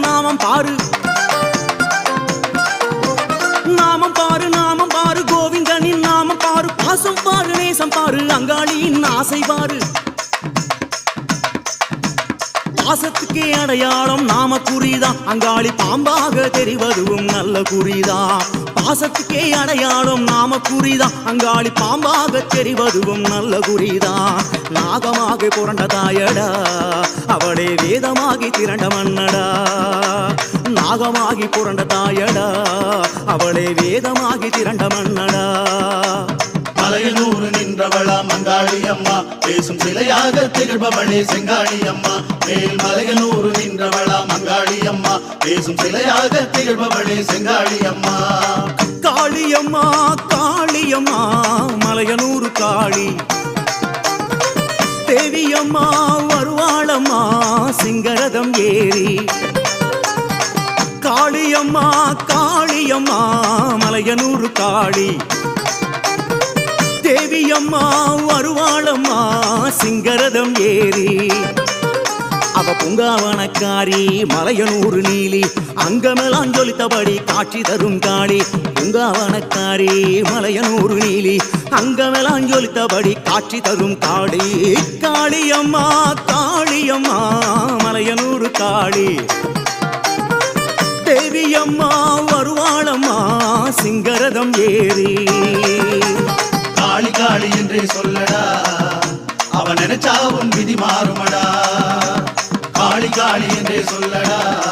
நாமம் பாரு. நாமம் பாரு நாமம் பாரு கோவிந்தனின் நாமம் பாரு. பாசம் பாரு நேசம் பாரு அங்காளியின் ஆசை பாரு. பாசத்துக்கே அடையாளம் நாம குறிதான் அங்காளி பாம்பாக தெரிவதுவும் நல்ல குறிதான் பாசத்துக்கே அடையாளம் நாம குறிதான் அங்காளி பாம்பாக தெரிவதுவும் நல்ல குறிதான் நாகமாக புரண்ட தாயடா அவளே வேதமாகி திரண்ட மன்னடா. நாகமாகி புரண்ட தாயடா அவளே வேதமாகி திரண்ட மன்னடா. திகழ்பவளா மங்காளி அம்மா. பேசும் சிலையாக திகழ்பவளே செங்காளி அம்மா. மேல் மலையனூர் நின்றவளா மங்காளி அம்மா. பேசும் சிலையாக திகழ்பவளே செங்காளி அம்மா. காளியம்மா காளியம்மா மலையனூர் காளி. தேவியம்மா வருவாளம்மா சிங்கரதம் ஏறி. காளியம்மா காளியம்மா மலையனூர் காளி. தேவியம்மா வருவாளம்மா சிங்கரதம் ஏறி. அவ பூங்காவனக்காரி மலையனூர் நீலி அங்கமெல்லாம் ஜொலித்தபடி காட்சி தரும் காளி பூங்காவனக்காரி மலையனூர் நீலி அங்கமெல்லாம் ஜொலித்தபடி காட்சி தரும் காளி காளியம்மா காளியம்மா மலையனூர் காளி தேவியம்மா வருவாளம்மா சிங்கரதம் ஏறி. காளி என்றே சொல்லடா. அவன் நினைச்சா உன் விதி மாறுமடா. காளி காளி என்றே சொல்லடா.